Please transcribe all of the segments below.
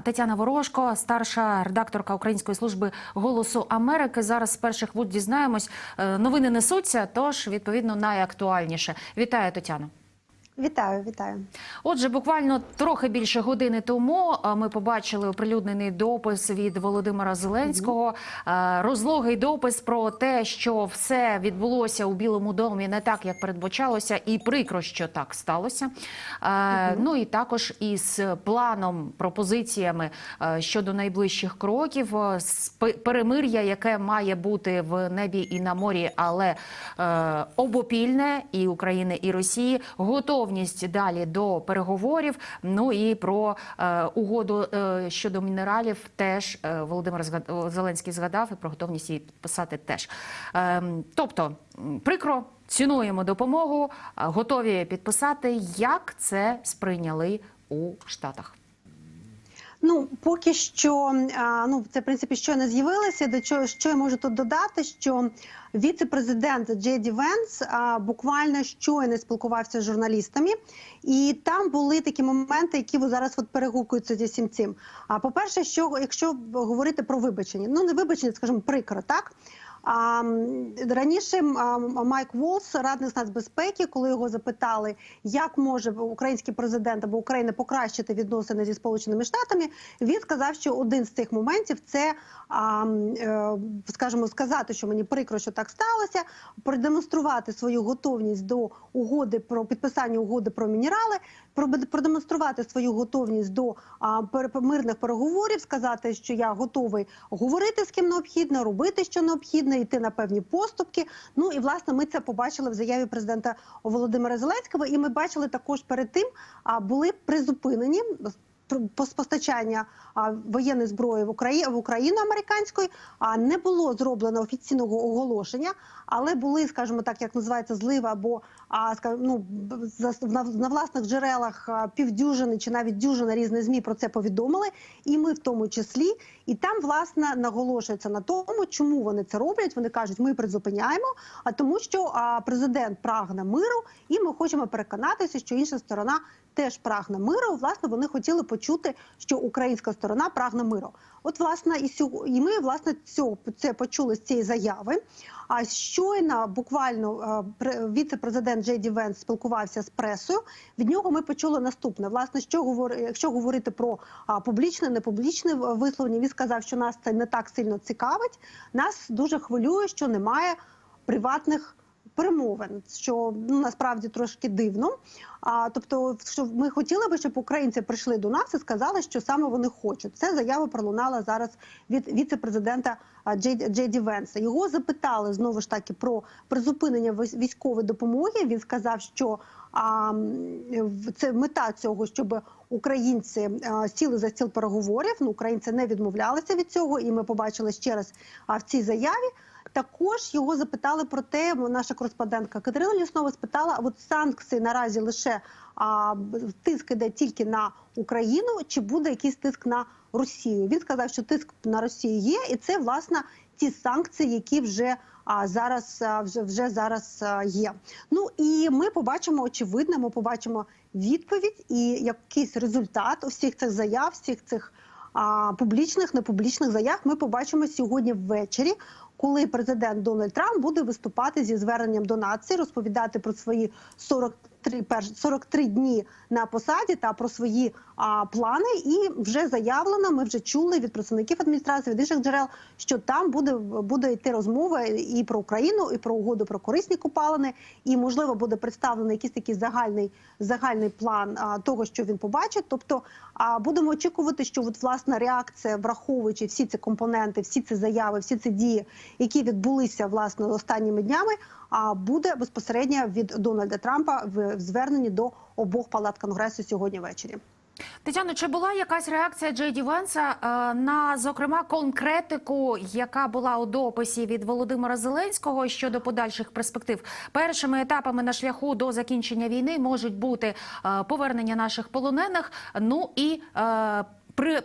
Тетяна Ворожко, старша редакторка Української служби голосу Америки. Зараз з перших вуд дізнаємось. Е, Новини несуться, тож відповідно найактуальніше. Вітаю, Тетяно. Вітаю, вітаю. Отже, буквально трохи більше години тому ми побачили оприлюднений допис від Володимира Зеленського. Розлогий допис про те, що все відбулося у Білому домі не так, як передбачалося, і прикро, що так сталося. Ну і також із планом, пропозиціями щодо найближчих кроків, перемир'я, яке має бути в небі і на морі, але обопільне і України, і Росії, готовність далі до переговорів. Ну і про е, угоду е, щодо мінералів теж е, Володимир Зеленський згадав і про готовність її підписати теж. Е, тобто, прикро. Цінуємо допомогу, е, готові підписати. Як це сприйняли у Штатах? Ну поки що, ну це в принципі не з'явилося. До чого що я можу тут додати? Що віце-президент Джеді Венс буквально щойно спілкувався з журналістами, і там були такі моменти, які зараз от перегукуються зі всім цим. А по-перше, що якщо говорити про вибачення, ну не вибачення, скажімо, прикро, так. А, раніше Майк Волс, радник нацбезпеки, коли його запитали, як може український президент або Україна покращити відносини зі Сполученими Штатами, він сказав, що один з цих моментів це, е, скажімо, сказати, що мені прикро, що так сталося, продемонструвати свою готовність до угоди про підписання угоди про мінерали, продемонструвати свою готовність до мирних переговорів, сказати, що я готовий говорити з ким необхідно, робити що необхідно, йти на певні поступки. Ну і власне ми це побачили в заяві президента Володимира Зеленського. І ми бачили також перед тим, а були призупинені. По- Постачання воєнної зброї в Україну в Україну американської а не було зроблено офіційного оголошення, але були, скажімо так, як називається злива, або ну на власних джерелах півдюжини чи навіть дюжина різних змі про це повідомили, і ми в тому числі. І там власне наголошується на тому, чому вони це роблять. Вони кажуть, ми призупиняємо, а тому, що президент прагне миру, і ми хочемо переконатися, що інша сторона теж прагне миру. Власне, вони хотіли почути, що українська сторона прагне миру. От, власне, і сього- і ми власне цього це почули з цієї заяви. А щойно буквально е, пре- віце-президент Джейді Венс спілкувався з пресою. Від нього ми почули наступне. Власне, що говори, якщо говорити про публічне, непублічне висловлення, він сказав, що нас це не так сильно цікавить. Нас дуже хвилює, що немає приватних перемовин, що ну насправді трошки дивно. А тобто, що ми хотіли би, щоб українці прийшли до нас і сказали, що саме вони хочуть. Це заява пролунала зараз від віце-президента а, Джей, Джей Ді Венса. Його запитали знову ж таки про призупинення військ- військової допомоги. Він сказав, що а, це мета цього, щоб українці а, сіли за стіл переговорів. Ну, українці не відмовлялися від цього, і ми побачили ще раз а, в цій заяві. Також його запитали про те, наша кореспондентка Катерина Ліснова спитала: от санкції наразі лише а, тиск іде тільки на Україну, чи буде якийсь тиск на Росію? Він сказав, що тиск на Росію є, і це власне ті санкції, які вже а, зараз а, вже, вже зараз а, є. Ну і ми побачимо очевидно, ми побачимо відповідь і якийсь результат усіх цих заяв, всіх цих публічних, непублічних заяв. Ми побачимо сьогодні ввечері, коли президент Дональд Трамп буде виступати зі зверненням до нації, розповідати про свої 43, перш- 43 дні на посаді та про свої а, плани. І вже заявлено, ми вже чули від представників адміністрації від інших джерел, що там буде буде йти розмова і про Україну, і про угоду про корисні купалини, і можливо буде представлений якийсь такий загальний загальний план а, того, що він побачить. Тобто, а будемо очікувати, що от власна реакція, враховуючи всі ці компоненти, всі ці заяви, всі ці дії, які відбулися власне останніми днями, буде безпосередньо від Дональда Трампа в зверненні до обох палат конгресу сьогодні ввечері. Тетяно, чи була якась реакція Джей Ді Венса е, на зокрема конкретику, яка була у дописі від Володимира Зеленського щодо подальших перспектив? Першими етапами на шляху до закінчення війни можуть бути е, повернення наших полонених, ну і е, при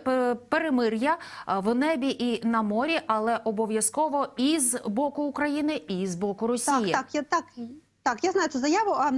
перемир'я в небі і на морі, але обов'язково і з боку України, і з боку Росії. Так, так, я так, так, я знаю цю заяву. А,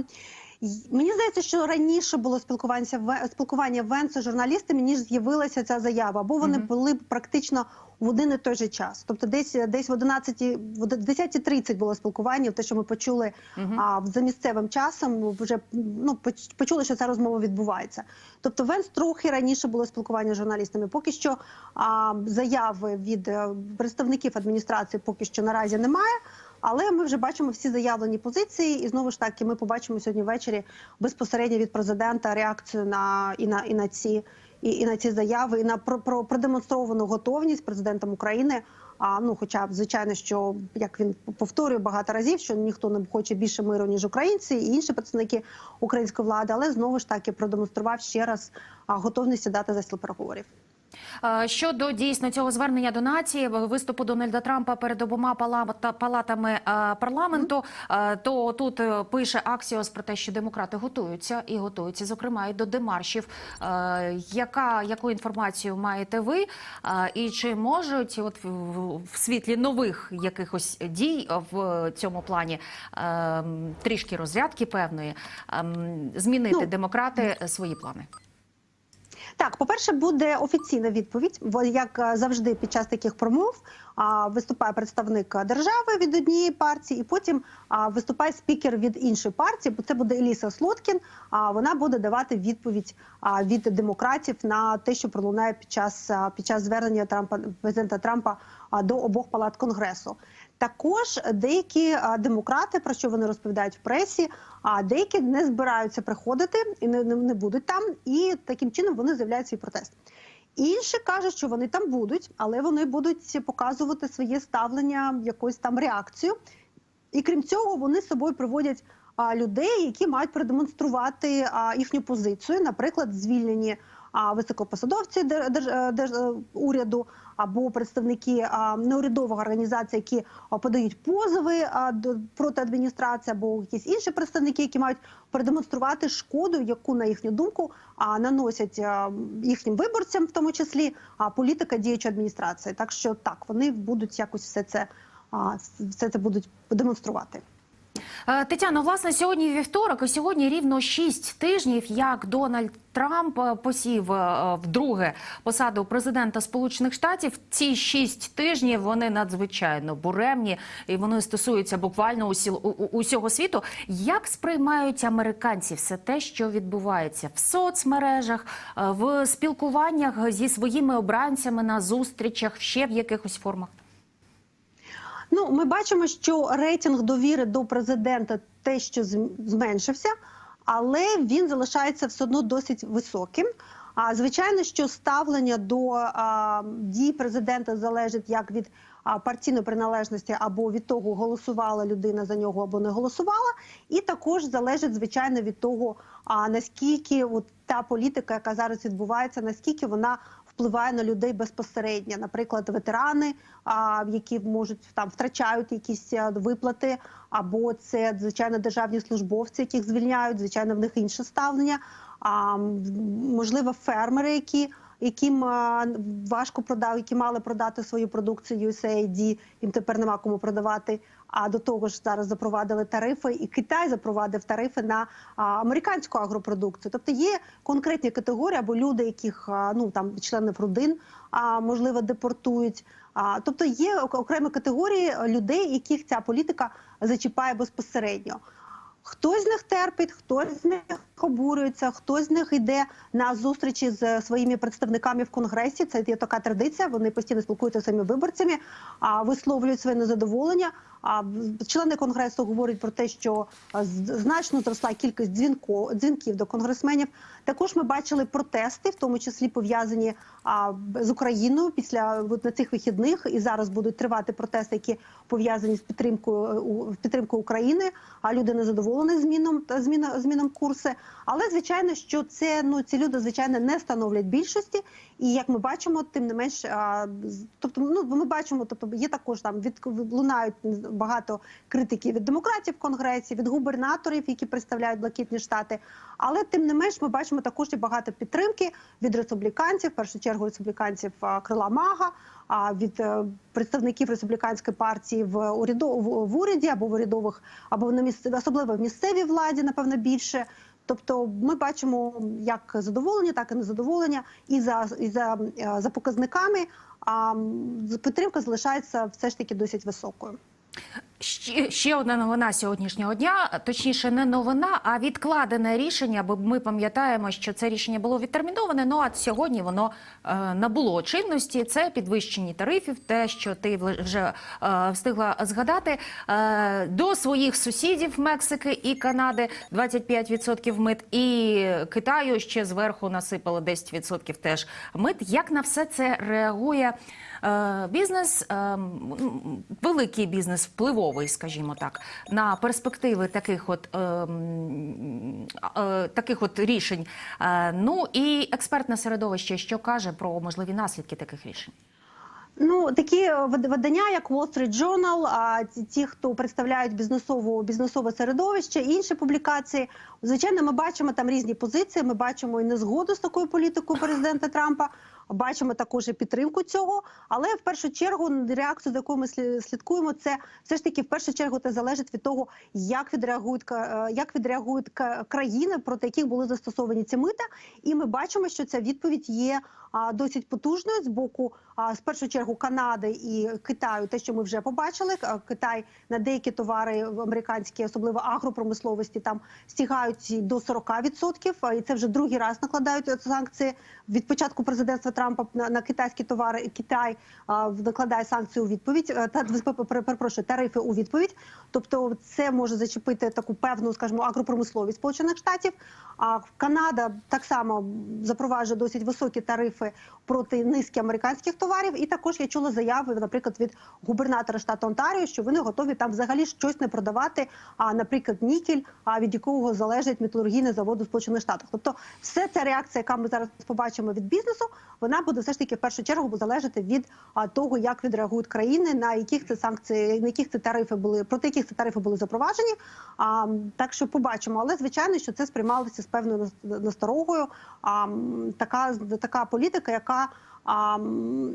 мені здається, що раніше було спілкування спілкування Венсу з журналістами, ніж з'явилася ця заява, бо вони Мгм. були практично в один і той же час. Тобто, десь десь в 11, в 10.30 було спілкування. Те, що ми почули Мгм. а за місцевим часом, вже ну поч- почули, що ця розмова відбувається. Тобто, Венс трохи раніше було спілкування з журналістами. Поки що а, заяви від е, представників адміністрації поки що наразі немає. Але ми вже бачимо всі заявлені позиції, і знову ж таки ми побачимо сьогодні ввечері безпосередньо від президента реакцію на і на і на ці і, і на ці заяви, і на про, про продемонстровану готовність президентом України. А ну, хоча б звичайно, що як він повторює багато разів, що ніхто не хоче більше миру ніж українці і інші представники української влади, але знову ж таки продемонстрував ще раз готовність дати заслі переговорів. Е, Щодо дійсно цього звернення до нації, виступу Дональда Трампа перед обома палата- палатами е, парламенту, е, то тут пише Аксіос про те, що демократи готуються і готуються, зокрема, і до демаршів. Яка яку інформацію маєте ви? І чи можуть, от в- світлі нових якихось дій в цьому плані трішки розрядки певної ем, змінити Ну, демократи свої плани? Так, по-перше, буде офіційна відповідь, як е, завжди під час таких промов виступає представник держави від однієї партії, і потім виступає спікер від іншої партії. Бо це буде Еліса Слоткін. А вона буде давати відповідь від демократів на те, що пролунає під час під час звернення Трампа президента Трампа до обох палат конгресу. Також деякі демократи, про що вони розповідають в пресі, а деякі не збираються приходити і не, не, будуть там, і таким чином вони заявляють свій протест. Інші кажуть, що вони там будуть, але вони будуть показувати своє ставлення, якусь там реакцію. І крім цього, вони з собою приводять людей, які мають продемонструвати їхню позицію, наприклад, звільнені високопосадовці е, е, уряду або представники неурядових організацій, які подають позови проти адміністрації, або якісь інші представники, які мають продемонструвати шкоду, яку на їхню думку наносять їхнім виборцям, в тому числі політика діючої адміністрації. Так що так вони будуть якось все це все це будуть демонструвати. Е, Тетяно, власне, сьогодні вівторок, і сьогодні рівно шість тижнів, як Дональд Трамп е, посів е, вдруге посаду президента Сполучених Штатів. Ці шість тижнів вони надзвичайно буремні і вони стосуються буквально усіл- у- у- усього світу. Як сприймають американці все те, що відбувається в соцмережах, в спілкуваннях зі своїми обранцями на зустрічах, ще в якихось формах? Ну, ми бачимо, що рейтинг довіри до президента те, що зм- зменшився, але він залишається все одно досить високим. А звичайно, що ставлення до а, дій президента залежить як від а, партійної приналежності або від того, голосувала людина за нього або не голосувала, і також залежить звичайно від того, а наскільки от та політика, яка зараз відбувається, наскільки вона впливає на людей безпосередньо, наприклад, ветерани, які можуть там втрачають якісь виплати, або це звичайно державні службовці, яких звільняють, звичайно, в них інше ставлення. А можливо, фермери, які яким важко продав, які мали продати свою продукцію USAID, їм тепер нема кому продавати. А до того ж зараз запровадили тарифи, і Китай запровадив тарифи на американську агропродукцію. Тобто є конкретні категорії або люди, яких ну там членів родин можливо депортують. А тобто є окремі категорії людей, яких ця політика зачіпає безпосередньо. Хтось з них терпить, хтось з них обурюється, хтось з них йде на зустрічі з своїми представниками в конгресі. Це є така традиція. Вони постійно спілкуються з своїми виборцями, а висловлюють своє незадоволення. А члени конгресу говорять про те, що значно зросла кількість дзвінко, дзвінків до конгресменів. Також ми бачили протести, в тому числі пов'язані з Україною після на цих вихідних. І зараз будуть тривати протести, які пов'язані з підтримкою підтримку України. А люди не задоволені зміном зміна зміном курсу. Але звичайно, що це ну ці люди звичайно не становлять більшості. І як ми бачимо, тим не менш, а, тобто, ну ми бачимо, тобто є також там від лунають багато критики від демократів в конгресі, від губернаторів, які представляють блакитні штати. Але тим не менш, ми бачимо також і багато підтримки від республіканців, в першу чергу республіканців крила Мага. А від е, представників республіканської партії в уряду в, в уряді або в урядових, або на місце, особливо в місцевій владі, напевно, більше. Тобто, ми бачимо як задоволення, так і незадоволення, і за і за, е, за показниками. А підтримка залишається все ж таки досить високою. Ще, одна новина сьогоднішнього дня, точніше, не новина, а відкладене рішення. Бо ми пам'ятаємо, що це рішення було відтерміноване. Ну а сьогодні воно е, набуло чинності. Це підвищені тарифів, те, що ти вже е, встигла згадати. Е, до своїх сусідів Мексики і Канади 25% мит, і Китаю ще зверху насипали 10% теж мит. Як на все це реагує? Е, Бізнес, е, великий бізнес, впливовий, скажімо так, на перспективи таких от, е, таких от рішень. Ну і експертне середовище, що каже про можливі наслідки таких рішень. Ну такі видання, як Wall Street Journal, а ті, хто представляють бізнесову бізнесове середовище, інші публікації. Звичайно, ми бачимо там різні позиції. Ми бачимо і незгоду з такою політикою президента Трампа. Бачимо також і підтримку цього, але в першу чергу реакцію, за якою ми слідкуємо, це все ж таки в першу чергу це залежить від того, як відреагують е, як відреагують країни, проти яких були застосовані ці мита. І ми бачимо, що ця відповідь є досить потужною з боку, з першу чергу Канади і Китаю. Те, що ми вже побачили, Китай на деякі товари американські, особливо агропромисловості, там стягають до 40%, і це вже другий раз накладають е, санкції від початку президентства на, на китайські товари. Китай накладає санкції у відповідь е, та пере- перепрошую, тарифи у відповідь. Тобто, це може зачепити таку певну, скажімо, агропромисловість Сполучених Штатів. А Канада так само запроваджує досить високі тарифи проти низки американських товарів. І також я чула заяви, наприклад, від губернатора штату Онтаріо, що вони готові там взагалі щось не продавати. А наприклад, нікель, а від якого залежить металургійний завод у Сполучених Штатах. Тобто, все ця реакція, яка ми зараз побачимо від бізнесу, вона буде все ж таки в першу чергу залежати від того, як відреагують країни, на яких це санкції, на яких це тарифи були проти яких це тарифи були запроваджені. А, так що побачимо, але звичайно, що це сприймалося з певною нас- насторогою. А, така така політика, яка а,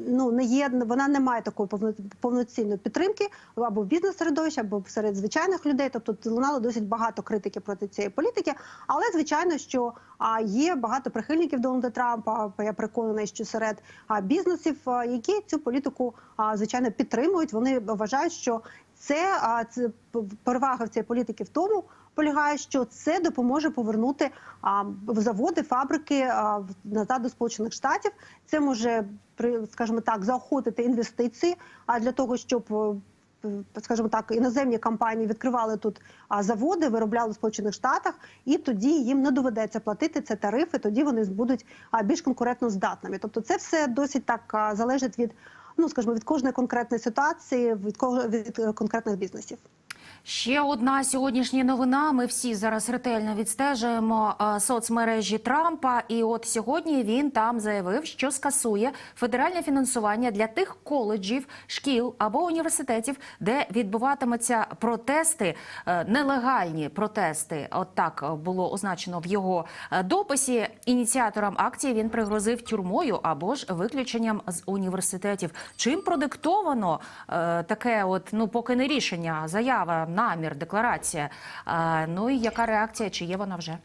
ну не є, вона не має такої повно- повноцінної підтримки або в бізнес-середовищі, або серед звичайних людей. Тобто лунало досить багато критики проти цієї політики. Але звичайно, що а, є багато прихильників Дональда Трампа. Я переконана, що серед а, бізнесів, а, які цю політику а, звичайно підтримують. Вони вважають, що це, а, це перевага в цієї політики в тому. Полягає, що це допоможе повернути а, заводи, фабрики а, назад до сполучених штатів. Це може при скажімо так заохотити інвестиції. А для того, щоб е, скажімо так, іноземні компанії відкривали тут заводи, виробляли в Сполучених Штатах, і тоді їм не доведеться платити це тарифи. Тоді вони будуть більш конкурентно здатними. Тобто, це все досить так залежить від ну скажімо, від кожної конкретної ситуації, від від е, конкретних бізнесів. Ще одна сьогоднішня новина. Ми всі зараз ретельно відстежуємо е, соцмережі Трампа. І от сьогодні він там заявив, що скасує федеральне фінансування для тих коледжів, шкіл або університетів, де відбуватимуться протести, е, нелегальні протести. От так було означено в його е, дописі. Ініціаторам акції він пригрозив тюрмою або ж виключенням з університетів. Чим продиктовано таке, от ну поки не рішення, заява, намір, декларація. Ну і яка реакція? Чи є вона вже?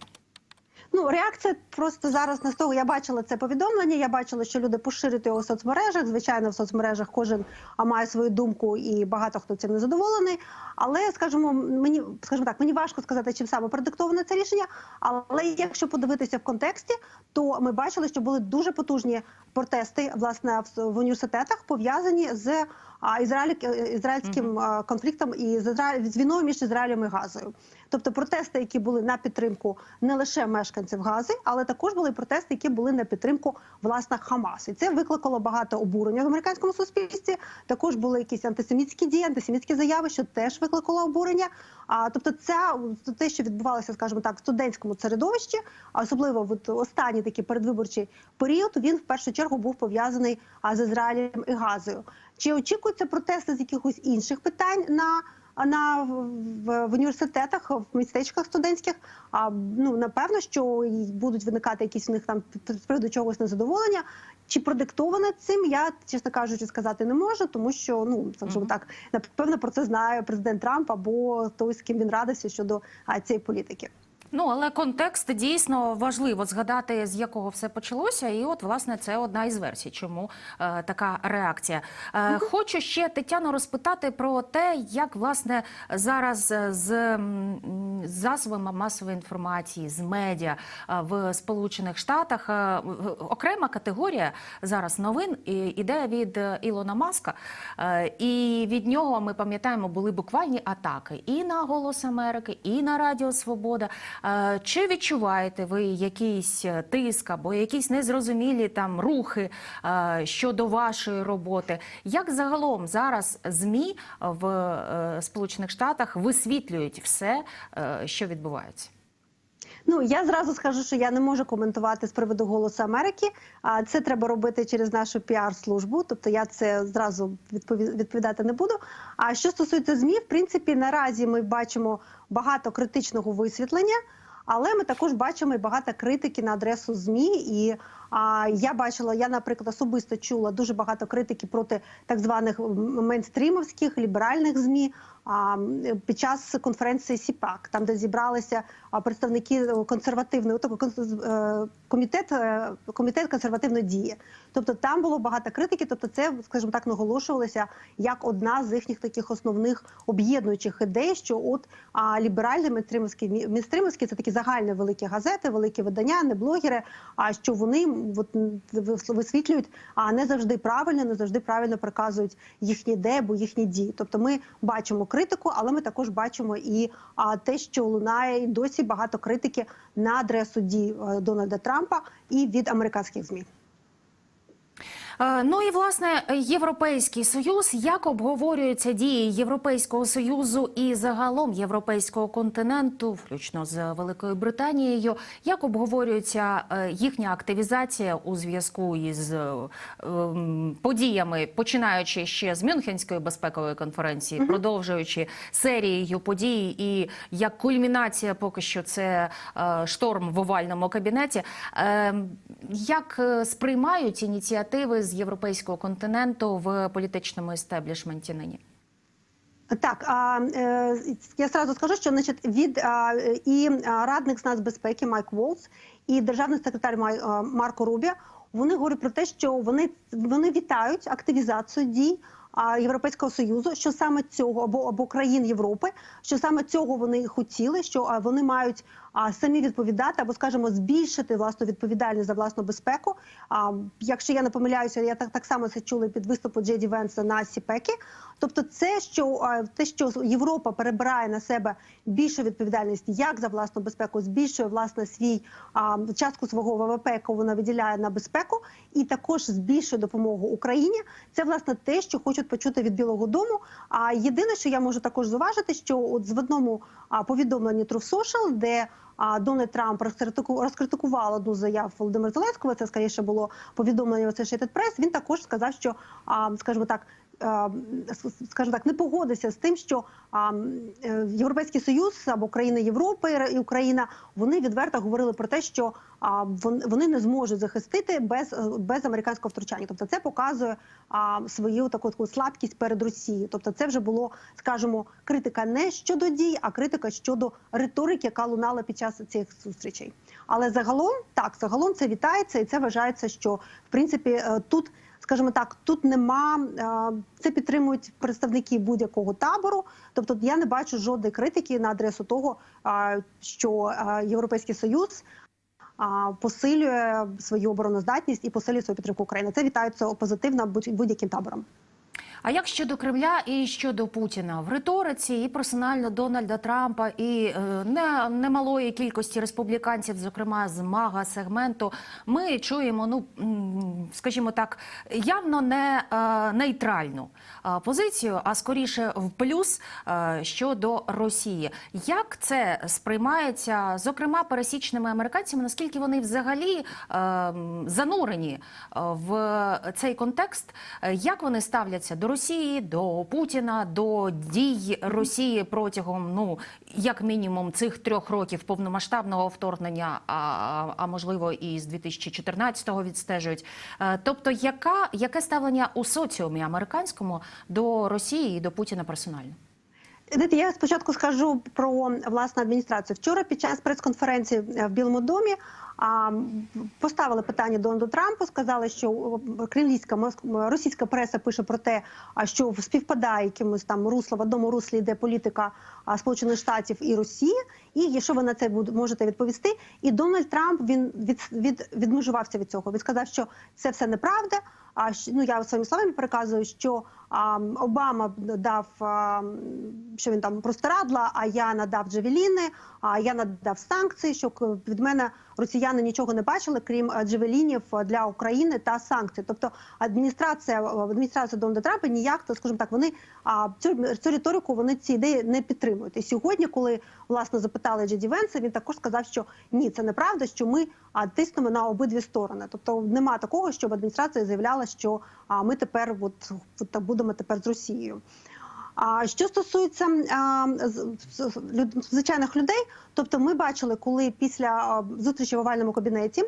Ну, реакція просто зараз не з того. Я бачила це повідомлення. Я бачила, що люди поширюють його в соцмережах. Звичайно, в соцмережах кожен має свою думку, і багато хто цим не задоволений. Але скажімо, мені скажімо так, мені важко сказати, чим саме продиктоване це рішення. Але якщо подивитися в контексті, то ми бачили, що були дуже потужні протести власне в, університетах пов'язані з Ізраїль, ізраїльським а, конфліктом і з Ізраїль з війною між Ізраїлем і Газою. Тобто протести, які були на підтримку не лише мешканців Гази, але також були протести, які були на підтримку власне Хамас. І це викликало багато обурення в американському суспільстві. Також були якісь антисемітські дії, антисемітські заяви, що теж викликало обурення. А тобто, це те, що відбувалося, скажімо так, в студентському середовищі, особливо в останній такий передвиборчий період, він в першу чергу був пов'язаний з Ізраїлем і Газою. Чи очікуються протести з якихось інших питань на на в, в університетах, в містечках студентських. А ну напевно, що будуть виникати якісь у них там з приводу чогось незадоволення. Чи продиктоване цим, я чесно кажучи, сказати не можу, тому що ну скажімо так, напевно про це знає президент Трамп або той, з ким він радився щодо а, цієї політики. Ну але контекст дійсно важливо згадати, з якого все почалося, і от власне це одна із версій, чому е, така реакція. Е, Хочу ще Тетяно розпитати про те, як власне зараз е, з з засобами масової інформації, з медіа е, в Сполучених Штатах е, окрема категорія зараз новин іде від е, Ілона Маска, Е, і від нього ми пам'ятаємо, були буквальні атаки і на Голос Америки, і на Радіо Свобода. Чи відчуваєте ви якийсь е, тиск або якісь незрозумілі там рухи е, щодо вашої роботи? Як загалом зараз змі в е, Сполучених Штатах висвітлюють все, що відбувається? Ну я зразу скажу, що я не можу коментувати з приводу голосу Америки. А це треба робити через нашу піар-службу. Тобто я це зразу відповідати не буду. А що стосується змі, в принципі, наразі ми бачимо багато критичного висвітлення. Але ми також бачимо і багато критики на адресу змі. І а, я бачила, я, наприклад, особисто чула дуже багато критики проти так званих мейнстрімовських ліберальних змі. Під час конференції СІПАК, там де зібралися представники консервативної тобто, е, комітет, е, комітет консервативної дії. Тобто там було багато критики. Тобто, це, скажімо так, наголошувалося як одна з їхніх таких основних об'єднуючих ідей, що от а, ліберальні мейнстрімовські мейнстрімовські – це такі загальні великі газети, великі видання, не блогери. А що вони от, висвітлюють, а не завжди правильно, не завжди правильно приказують їхні ідеї або їхні дії. Тобто, ми бачимо критику, але ми також бачимо і а, те, що лунає і досі багато критики на адресу дій е, Дональда Трампа і від американських змі. Е, Ну і власне Європейський союз як обговорюються дії Європейського союзу і загалом європейського континенту, включно з Великою Британією, як обговорюється е, їхня активізація у зв'язку із е, ем, подіями, починаючи ще з Мюнхенської безпекової конференції, продовжуючи серією подій, і як кульмінація, поки що це шторм в овальному кабінеті. Е, Як сприймають ініціативи з європейського континенту в політичному істеблішменті нині? Так, е, я сразу скажу, що значить від і радник з нацбезпеки Майк Волц, і державний секретар Марко Рубі, вони говорять про те, що вони, вони вітають активізацію дій. Європейського союзу, що саме цього або або країн Європи, що саме цього вони хотіли, що вони мають а, самі відповідати або, скажімо, збільшити власну відповідальність за власну безпеку. А якщо я не помиляюся, я так так само це чула під виступу Джеді Венса на Сіпекі. Тобто, це що те, що Європа перебирає на себе більшу відповідальність як за власну безпеку, збільшує власне свій а, частку свого ВВП, яку вона виділяє на безпеку, і також збільшує допомогу Україні. Це власне те, що хочуть почути від Білого Дому. А єдине, що я можу також зуважити, що от в одному повідомленні Truth Social, де Дональд Трамп розкритику- розкритикував одну заяву заяв Володимира Зеленського. Це скоріше було повідомлення Associated Press. Він також сказав, що скажімо так. А, Скажімо так, не погодиться з тим, що е, Європейський Союз або країни Європи і Україна вони відверто говорили про те, що вони не зможуть захистити без, е, без американського втручання. Тобто, це показує свою таку, таку слабкість перед Росією. Тобто, це вже було, скажімо, критика не щодо дій, а критика щодо риторики, яка лунала під час цих зустрічей. Але загалом так, загалом це вітається, і це вважається, що в принципі е, тут. Скажімо так, тут нема е, це підтримують представники будь-якого табору. Тобто я не бачу жодної критики на адресу того, е, що е, Європейський Союз посилює свою обороноздатність і посилює свою підтримку України. Це вітається позитивно будь- будь-яким табором. А як щодо Кремля і щодо Путіна в риториці і персонально Дональда Трампа, і е, не немалої кількості республіканців, зокрема з мага сегменту, ми чуємо, ну скажімо так, явно не е, нейтральну е, позицію, а скоріше в плюс щодо Росії. Як це сприймається, зокрема, пересічними американцями? Наскільки вони взагалі занурені в цей контекст? Як вони ставляться до Росії, до Путіна, до дій Росії протягом ну як мінімум цих трьох років повномасштабного вторгнення, а, а можливо і з 2014-го відстежують. Е, Тобто, яка яке ставлення у соціумі американському до Росії і до Путіна персонально? Знаєте, я спочатку скажу про власну адміністрацію. Вчора під час прес-конференції е, в Білому домі поставили питання Дональду Трампу. Сказали, що кремлівська російська преса пише про те, а що співпадає якимось там русло в одному руслі йде політика Сполучених Штатів і Росії. І якщо ви на це можете відповісти, і Дональд Трамп він від, від відмежувався від цього. Він сказав, що це все неправда. А ну я своїми словами переказую, що а, Обама дав а, що він там простирадла, а я надав джевеліни, а я надав санкції. Що від мене росіяни нічого не бачили, крім е, джевелінів для України та санкцій. Тобто адміністрація адміністрація Дональда Трампа ніяк, то скажімо так, вони а цю, цю риторику вони ці ідеї не підтримують. І сьогодні, коли власне запитали Джеді Венса, він також сказав, що ні, це неправда, що ми а, тиснемо на обидві сторони. Тобто нема такого, щоб адміністрація заявляла, що а, ми тепер от, от, будемо тепер з Росією. А що стосується звичайних людей, тобто ми бачили, коли після зустрічі в овальному кабінеті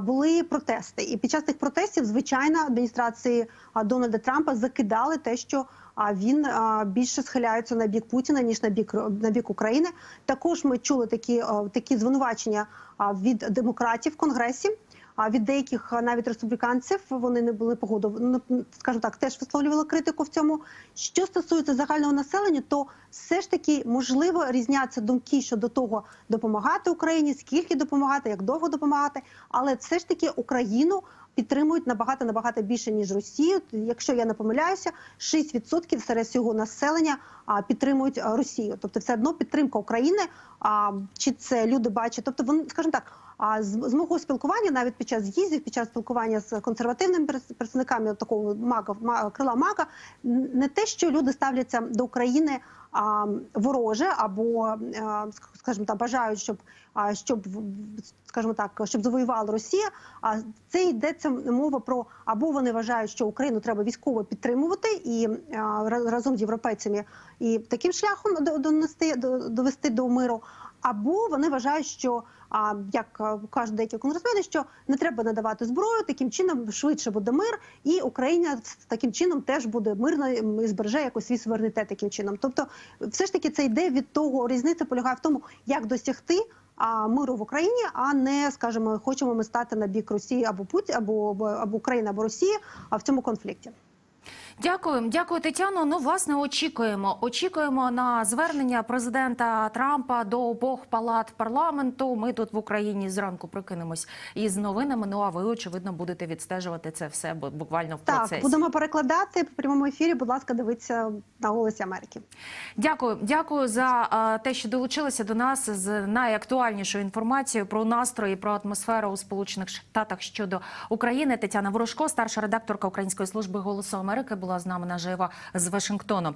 були протести, і під час тих протестів, звичайно, адміністрації Дональда Трампа закидали те, що він більше схиляється на бік Путіна ніж на бік на бік України. Також ми чули такі, такі звинувачення від демократів в конгресі. А від деяких навіть республіканців вони не були погодов... ну, скажімо так, теж висловлювали критику в цьому. Що стосується загального населення, то все ж таки можливо різняться думки щодо того, допомагати Україні, скільки допомагати, як довго допомагати, але все ж таки Україну. Підтримують набагато набагато більше ніж Росію. Якщо я не помиляюся, 6% серед всього населення підтримують Росію. Тобто, все одно підтримка України. А чи це люди бачать? Тобто, вони скажімо так. А з, з мого спілкування, навіть під час з'їздів, під час спілкування з консервативними представниками такого мага, ма- крила мага, не те, що люди ставляться до України вороже, або ск- скажімо так, бажають, щоб щоб скажімо так, щоб завоювала Росія. А це йдеться мова про або вони вважають, що Україну треба військово підтримувати і а, разом з європейцями і таким шляхом до- донести до- довести до миру. Або вони вважають, що а як кажуть деякі конгресмени, що не треба надавати зброю, таким чином швидше буде мир, і Україна таким чином теж буде мирно і збереже якось свій суверенітет таким чином. Тобто, все ж таки, це йде від того, різниця полягає в тому, як досягти. А миру в Україні, а не скажімо, хочемо ми стати на бік Росії або Путі, або, або Україна, або Росія, а в цьому конфлікті. Дякую, дякую, Тетяно. Ну, власне, очікуємо. Очікуємо на звернення президента Трампа до обох палат парламенту. Ми тут в Україні зранку прикинемось із новинами. Ну а ви очевидно будете відстежувати це все бу- буквально в Так, процесі. будемо перекладати в прямому ефірі. Будь ласка, дивіться на голосі Америки. Дякую, дякую за те, що долучилися до нас з найактуальнішою інформацією про настрої, про атмосферу у Сполучених Штатах щодо України. Тетяна Ворожко, старша редакторка Української служби голосу Америки, була з нами наживо з Вашингтону.